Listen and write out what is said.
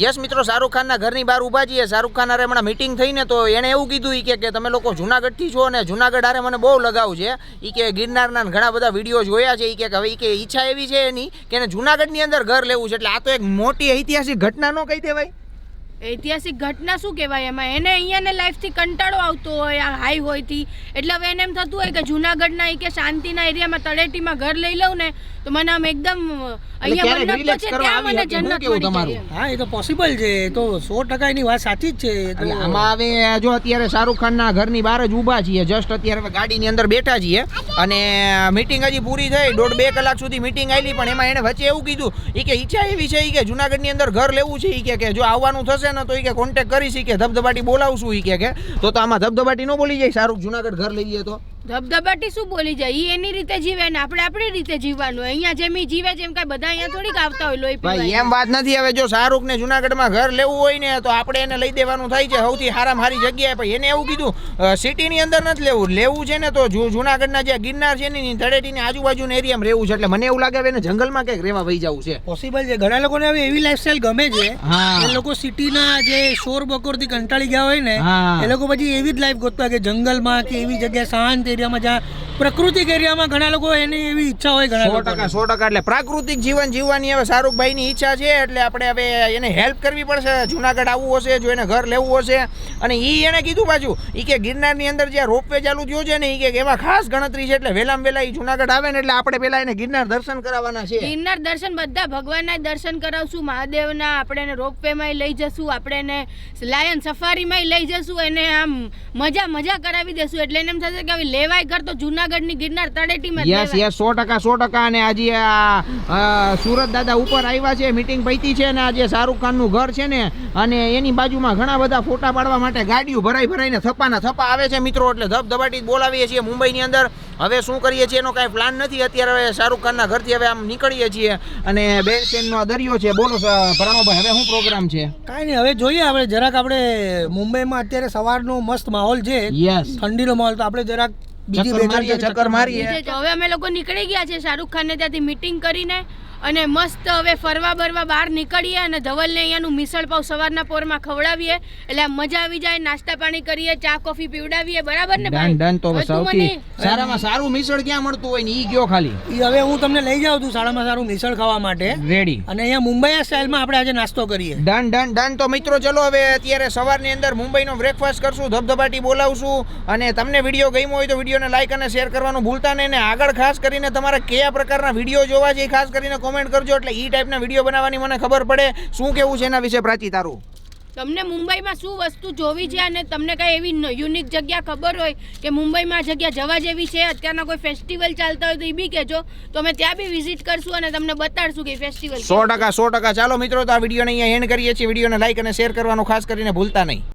Yes મિત્રો, શાહરૂખ ખાનના ઘરની બહાર ઊભા છીએ. શાહરૂખ ખાન અરે હમણાં મીટિંગ થઈને તો એણે એવું કીધું કે તમે લોકો જુનાગઢથી છો અને જુનાગઢ આરે મને બહુ લગાવ છે. એ કે ગિરનારના ઘણા બધા વીડિયો જોયા છે. એ કે હવે કે ઈચ્છા એવી છે એની કે જુનાગઢની અંદર ઘર લેવું છે. એટલે આ તો એક મોટી ઐતિહાસિક ઘટના ન કહી દેવાય. ઐતિહાસિક ઘટના શું કહેવાય એમાં? એને અહીંયાને લાઈફથી કંટાળો આવતો હોય આ હાઈ હોયથી. એટલે હવે એને એમ થતું હોય કે જુનાગઢના કે શાંતિના એરિયામાં તળેટીમાં ઘર લઈ લઉં ને તો મને આમ એકદમ અહીંયા છે ત્યાં મને જન્નત મળી? હા એ તો પોસિબલ છે. એ તો સો ટકા એની વાત સાચી જ છે. આમાં હવે જો અત્યારે શાહરૂખ ખાનના ઘરની બહાર જ ઊભા છીએ. જસ્ટ અત્યારે હવે ગાડીની અંદર બેઠા છીએ. અને મિટિંગ હજી પૂરી થઈ. દોઢ બે કલાક સુધી મિટિંગ આવી પણ એમાં એને વચ્ચે એવું કીધું. એ કે ઈચ્છા એવી છે કે જુનાગઢની અંદર ઘર લેવું છે. એ કે કે જો આવવાનું થશે ને તો કે કોન્ટેક્ટ કરીશ કે ધબધબાટી બોલાવશું એ કે તો આમાં ધબધબાટી ન બોલી જાય. શાહરૂખ જુનાગઢ ઘર લઈ લઈએ તો. ધબધબાટી શું બોલી જાય? ઈ એની રીતે જીવે ને આપણે આપણી રીતે જીવવાનું. અહીંયા જેમ ઈ જીવે જેમ કાંઈ બધા અહીંયા થોડીક આવતા હોય લોહી ભાઈ એમ વાત નથી. હવે જો શાહરૂખ ને જુનાગઢમાં ઘર લેવું હોય ને તો આપણે એને લઈ દેવાનું થાય છે. સૌથી હારામ સારી જગ્યાએ પણ એને એવું કીધું સિટીની અંદર નથી લેવું. લેવું છે ને તો જુ જુનાગઢના જે ગિરનાર છે ને તળેટીની આજુબાજુના એરિયામાં રહેવું છે. એટલે મને એવું લાગે એને જંગલમાં કંઈક રહેવા વહી જવું છે. પોસિબલ છે. ઘણા લોકોને હવે એવી લાઈફસ્ટાઈલ ગમે છે. હા. એ લોકો સિટીના જે શોર બકોરથી કંટાળી ગયા હોય ને એ લોકો પછી એવી જ લાઈફ ગોતતા કે જંગલમાં કે એવી જગ્યા શાંત એરિયામાં જ્યાં પ્રાકૃતિક એરિયામાં ઘણા લોકો એની એવી ઈચ્છા હોય ઘણા સો ટકા સો ટકા. એટલે પ્રાકૃતિક જીવન જીવવાની હવે શાહરૂખભાઈની ઈચ્છા છે એટલે આપણે હવે એને હેલ્પ કરવી પડશે. જુનાગઢ આવવું હશે જો એને ઘર લેવું હશે. અને એ એને કીધું પાછું એ કે ગિરનારની અંદર જે રોપવે ચાલુ થયો છે ને એ કે એમાં ખાસ ગણતરી છે એટલે વહેલામાં વહેલા એ જુનાગઢ આવે ને એટલે આપણે પહેલા એને ગિરનાર દર્શન કરાવવાના છે. ગિરનાર દર્શન બધા ભગવાનના દર્શન કરાવશું મહાદેવના આપણે એને રોપવેમાં લઈ જશું આપણે એને લાયન સફારીમાં લઈ જશું એને આમ મજા મજા કરાવી દેશું એટલે એને એમ થશે કે હવે લેવાય ઘર તો જુનાગઢની ગિરનાર તળેટીમાં માં યસ યસ સો ટકા સો ટકા. અને આજે આ સુરત દાદા ઉપર આવ્યા છે મીટિંગ પૈતી છે ને આજે શાહરૂખ ખાનનું ઘર છે ને અને એની બાજુમાં ઘણા બધા ફોટા પાડવા માટે ગાડીઓ ભરાઈ ભરાઈને થપાના થપા આવે છે મિત્રો. એટલે ધબધબાટી ધબાટી બોલાવીએ છીએ મુંબઈની અંદર. હવે શું કરીએ છીએ એનો કાંઈ પ્લાન નથી. અત્યારે હવે શાહરૂખ ખાનના ઘરથી હવે આમ નીકળીએ છીએ. અને બેનસેનનો દરિયો છે બોલો પ્રણવભાઈ હવે શું પ્રોગ્રામ છે? કાંઈ નહીં હવે જોઈએ આપણે જરાક આપણે મુંબઈમાં અત્યારે સવારનો મસ્ત માહોલ છે. યસ. ઠંડીનો માહોલ તો આપણે જરાક બીજી બે ચક્કર મારીએ. તો હવે અમે લોકો નીકળી ગયા છે શાહરૂખ ખાનને ત્યાંથી મીટિંગ કરીને અને મસ્ત હવે ફરવા બરવા બહાર નીકળીએ અને ધવલને અહીંયાનું મિસળ પાવ સવારના પોરમાં ખવડાવીએ. એટલે મજા આવી જાય નાસ્તા પાણી કરીએ ચા કોફી પીવડાવીએ. બરાબર ને ડન ડન તો સૌથી સારામાં સારું મિસળ ક્યાં મળતું હોય ને ઈ ગયો ખાલી? ઈ હવે હું તમને લઈ જાઉં છું સારામાં સારું મિસળ ખાવા માટે. રેડી અને અહીંયા મુંબઈ સ્ટાઇલમાં આપણે આજે નાસ્તો કરીએ. Done done done. તો મિત્રો ચલો હવે અત્યારે સવારની અંદર મુંબઈનો બ્રેકફાસ્ટ કરશું ધબધબાટી બોલાવશું. અને તમને વીડિયો ગમ્યો હોય તો વિડીયોને લાઈક અને શેર કરવાનું ભૂલતા નહીં. ને આગળ ખાસ કરીને તમારે કયા પ્રકારના વીડિયો જોવા છે ખાસ કરીને કોમેન્ટ કરજો એટલે એ ટાઈપના વીડિયો બનાવવાની મને ખબર પડે. શું કેવું છે એના વિશે પ્રાચી તારું? તમને મુંબઈમાં શું વસ્તુ જોવી છે અને તમને કઈ એવી યુનિક જગ્યા ખબર હોય કે મુંબઈમાં જગ્યા જવા જેવી છે? અત્યારના કોઈ ફેસ્ટિવલ ચાલતા હોય તો એ બી કહેજો. તો અમે ત્યાં બી વિઝિટ કરશું અને તમને બતાડશું કે ફેસ્ટિવલ સો ટકા સો ટકા. ચાલો મિત્રો તો આ વિડીયોને અહીંયા એન્ડ કરીએ છીએ. વિડીયોને લાઈક અને શેર કરવાનું ખાસ કરીને ભૂલતા નહીં.